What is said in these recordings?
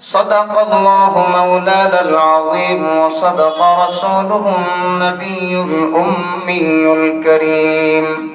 صدق الله مولانا العظيم وصدق رسوله النبي الأمي الكريم.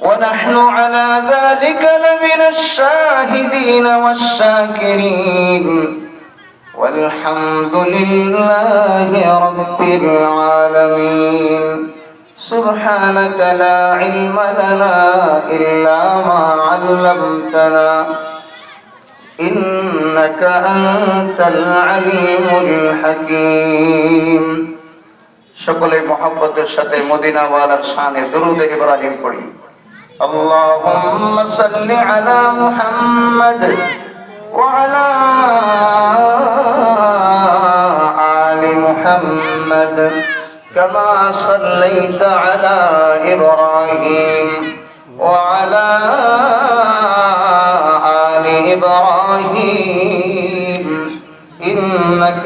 ونحن على ذلك لمن الشاهدين والشاكرين. والحمد لله رب العالمين. سبحانك لا علم لنا إلا ما علمتنا. إنك أنت العليم الحكيم সকলে মহব্বতের সাথে মদিনাওয়ালার শানে দরুদ ইব্রাহিম পড়ি اللهم صل على محمد وعلى آل محمد كما صليت على إبراهيم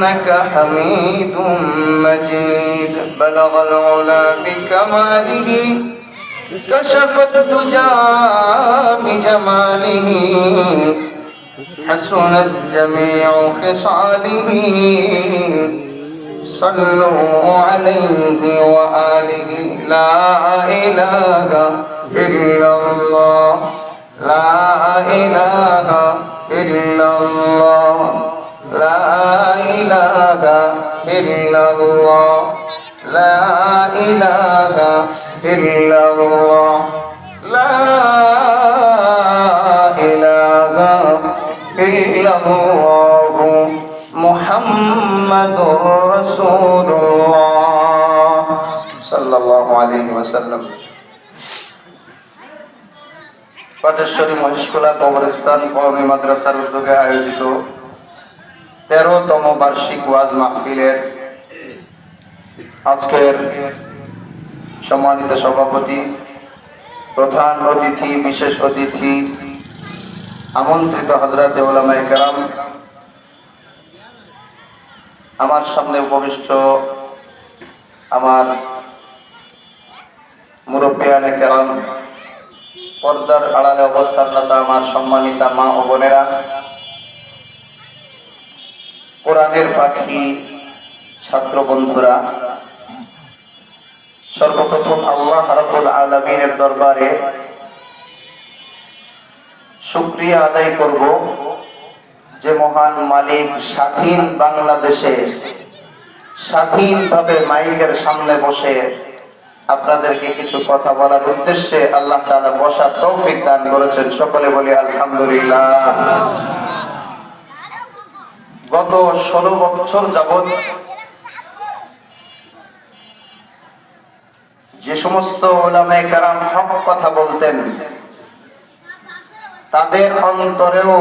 إنك حميد مجيد. بلغ العلا بكماله كشف الدجى بجماله. حسنت جميع خصاله. صلوا عليه وآله لا إله إلا الله. لا إله إلا الله. إله إلا الله لا إله إلا الله لا إله إلا الله محمد رسول الله صلى الله عليه وسلم পাটেশ্বরী মহিষকোলা কবরস্থান কওমি মাদ্রাসার উদ্যোগে আয়োজিত তেরোতম বার্ষিক ওয়াজ মাহফিলের আজকের সম্মানিত সভাপতি, প্রধান অতিথি, বিশেষ অতিথি, আমন্ত্রিত হজরতে ওলামাই কেরাম, আমার সামনে উপবিষ্ট আমার মুরব্বিয়ানে কেরাম, পর্দার আড়ালে অবস্থানরত আমার সম্মানিতা মা ও বোনেরা কোরআনের পাখি ছাত্র বন্ধুরা, সর্বপ্রথম আল্লাহ রাব্বুল আলামিনের দরবারে শুকরিয়া আদায় করব যে মহান মালিক স্বাধীন বাংলাদেশে স্বাধীনভাবে মাইকের সামনে বসে আপনাদেরকে কিছু কথা বলার উদ্দেশ্যে আল্লাহ তাআলা বসার তৌফিক দান করেছেন। সকলে বলি আলহামদুলিল্লাহ। গত ষোলো বছর যাবৎ যে সমস্ত ওলামায়ে কারাম হক কথা বলতেন, তাদের অন্তরেও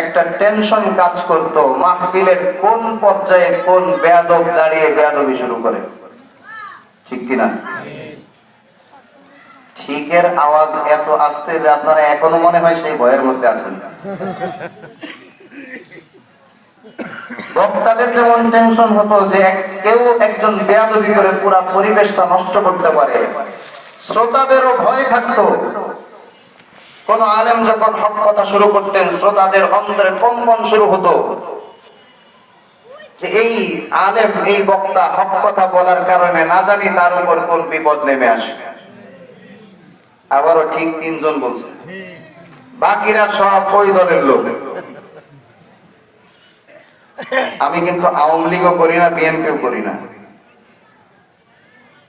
একটা টেনশন কাজ করত, মাহফিলের কোন পর্যায়ে কোন বেয়াদব দাঁড়িয়ে বেয়াদবি শুরু করে। ঠিক কিনা? ঠিকের আওয়াজ এত আসতে যে আপনারা এখনও মনে হয় সেই ভয়ের মধ্যে আছেন। বক্তাদের যেমন টেনশন হতো যে কেউ একজন বেয়াদবি করে পুরা পরিবেশটা নষ্ট করতে পারে। শ্রোতাদেরও ভয় থাকতো। কোন আলেম যখন হক কথা শুরু করতেন, শ্রোতাদের অন্তরে কম্পন শুরু হতো। যে এই আলেম, এই বক্তা হক কথা বলার কারণে না জানি তার উপর কোন বিপদ নেমে আসে। আবারও ঠিক তিনজন বলছে। বাকিরা সব ওই দলের লোক। আমি কিন্তু আওয়ামী লীগও করি না, বিএনপিও করি না।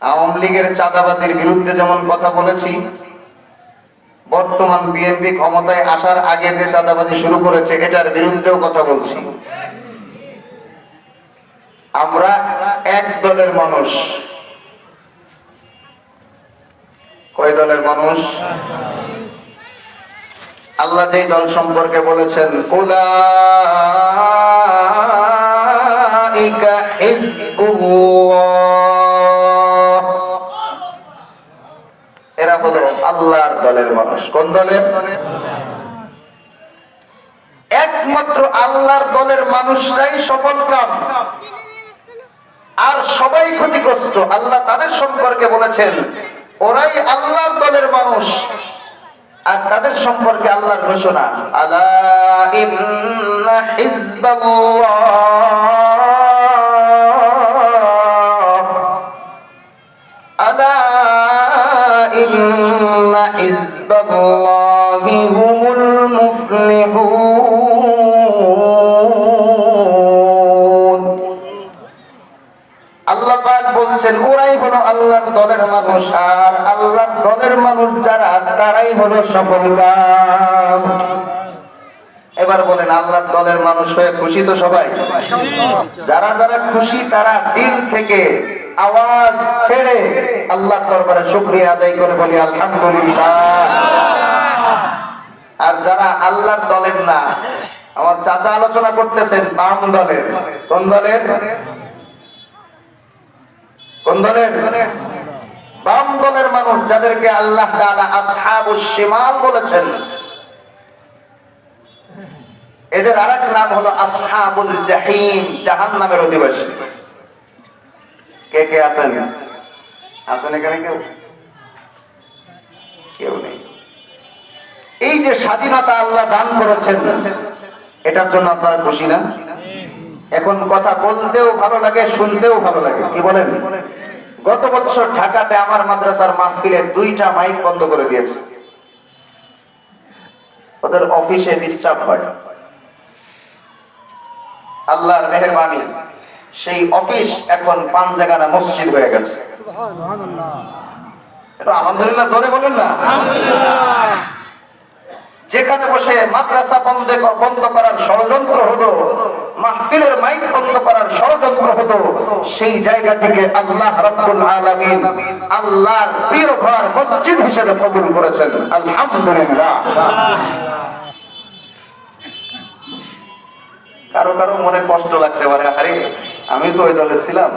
আওয়ামী লীগের চাঁদাবাজির বিরুদ্ধে যেমন কথা বলেছি, বর্তমান বিএনপি ক্ষমতায় আসার আগে যে চাঁদাবাজি শুরু করেছে, এটার বিরুদ্ধেও কথা বলছি। আমরা এক দলের মানুষ। কয় দলের মানুষ? আল্লাহ যেই দল সম্পর্কে বলেছেন হিজবুল্লাহ এরা হলো আল্লাহর দলের মানুষ। কোন দলের একমাত্র আল্লাহর দলের মানুষরাই সফল কাম। আর সবাই ক্ষতিগ্রস্ত। আল্লাহ তাদের সম্পর্কে বলেছেন, ওরাই আল্লাহর দলের মানুষ। আর তাদের সম্পর্কে আল্লাহর ঘোষণা, আলা আল্লাহ বলছেন, ওরাই হলো আল্লাহর দলের মানুষ, আর আল্লাহর দলের মানুষ যারা, তারাই হলো সফলকাম এবার বলেন, আল্লাহর দলের মানুষ হয়ে খুশি তো সবাই? যারা যারা খুশি, তারা দিল থেকে আওয়াজ ছেড়ে আল্লাহর দরবারে শুকরিয়া আদায় করে বলি, আলহামদুলিল্লাহ। আর যারা আল্লাহর দলের না, আমার চাচা আলোচনা করতেছেন, বাম দলের। কোন দলের? কোন দলের? বাম দলের মানুষ যাদেরকে আল্লাহ তাআলা আসহাবুস শিমাল বলেছেন। এদের আরেক নাম হলো আসহাবুল জাহিম, জাহান্নামের অধিবাসী। কে কে আছেন? আছেন এখানে কেউ? কেউ নেই। এই যে স্বাধীনতা আল্লাহ দান করেছেন, এটার জন্য আপনারা খুশি না? এখন কথা বলতেও ভালো লাগে, শুনতেও ভালো লাগে। কি বলেন? গত বছর ঢাকাতে আমার মাদ্রাসার মাহফিলে দুইটা মাইক বন্ধ করে দিয়েছে। ওদের অফিসে ডিস্টার্ব হয়। আল্লাহর মেহরবানি। সেই অফিস এখন পাঞ্জাগানা মসজিদ হয়ে গেছে। এটা আলহামদুলিল্লাহ জোরে বলেন না। যেখানে বসে মাদ্রাসা বন্ধ বন্ধ করার ষড়যন্ত্র হলো মাহফিলের মাইক বন্ধ করার ষড়যন্ত্র হলো সেই জায়গাটিকে আল্লাহ রাব্বুল আলামিন আল্লাহর প্রিয় ঘর মসজিদ হিসেবে কবুল করেছেন। আলহামদুলিল্লাহ। কারও কারও মনে কষ্ট লাগতে পারে। আরে, আমি তো ওই দলে ছিলাম।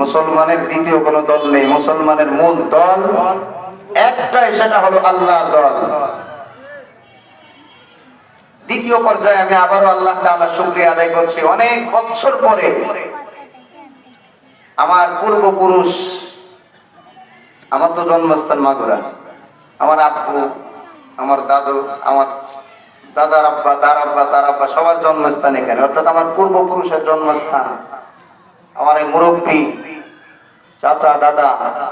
মুসলমানের দ্বিতীয় কোন দল নেই, মুসলমানের মূল দল একটাই, সেটা হলো আল্লাহ দল। দ্বিতীয় পর্যায়ে আমি আবারও আল্লাহ তাআলা শুকরিয়া আদায় করছি। অনেক বছর পরে আমার পূর্বপুরুষ, আমার তো জন্মস্থান মাগুরা। আমার আব্বু, আমার দাদু, আমার দাদার আব্বা, তার আব্বা তার আব্বা সবার জন্মস্থান এখানে। অর্থাৎ আমার পূর্বপুরুষের জন্মস্থান। আমার এই মুরব্বী, চাচা, দাদা,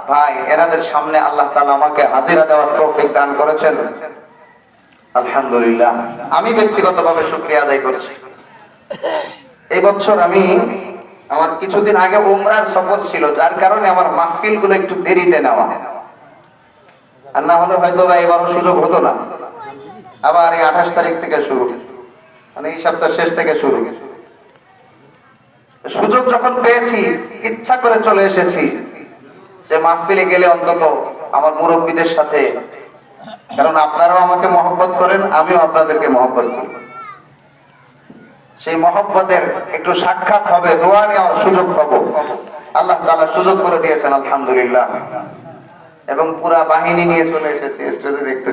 ভাই, এনাদের সামনে আল্লাহ তাআলা আমাকে হাজিরা দেওয়ার তৌফিক দান করেছেন। আলহামদুলিল্লাহ। আমি ব্যক্তিগতভাবে শুকরিয়া আদায় করছি। এই বছর আমি আমার কিছুদিন আগে উমরার সফর ছিল, যার কারণে আমার মাহফিলগুলো একটু দেরিতে নেওয়া। আর না হলে হয়তো এবারও সুযোগ হতো না। আবার এই আঠাশ তারিখ থেকে শুরু। মানে এই সপ্তাহ শেষ থেকে শুরু। সুযোগ যখন পেয়েছি, ইচ্ছা করে চলে এসেছি যে মাহফিলে গেলে অন্তত আমার মুরব্বীদের সাথে। কারণ আপনারাও আমাকে মহব্বত করেন, আমিও আপনাদেরকে মহব্বত করি। সেই মহব্বতের একটু সাক্ষাৎ হবে, দোয়া নেওয়ার সুযোগ পাবো। আল্লাহ তাআলা সুযোগ করে দিয়েছেন, আলহামদুলিল্লাহ। এবং পুরা বাহিনী নিয়ে চলে এসেছি স্টেজে দেখতে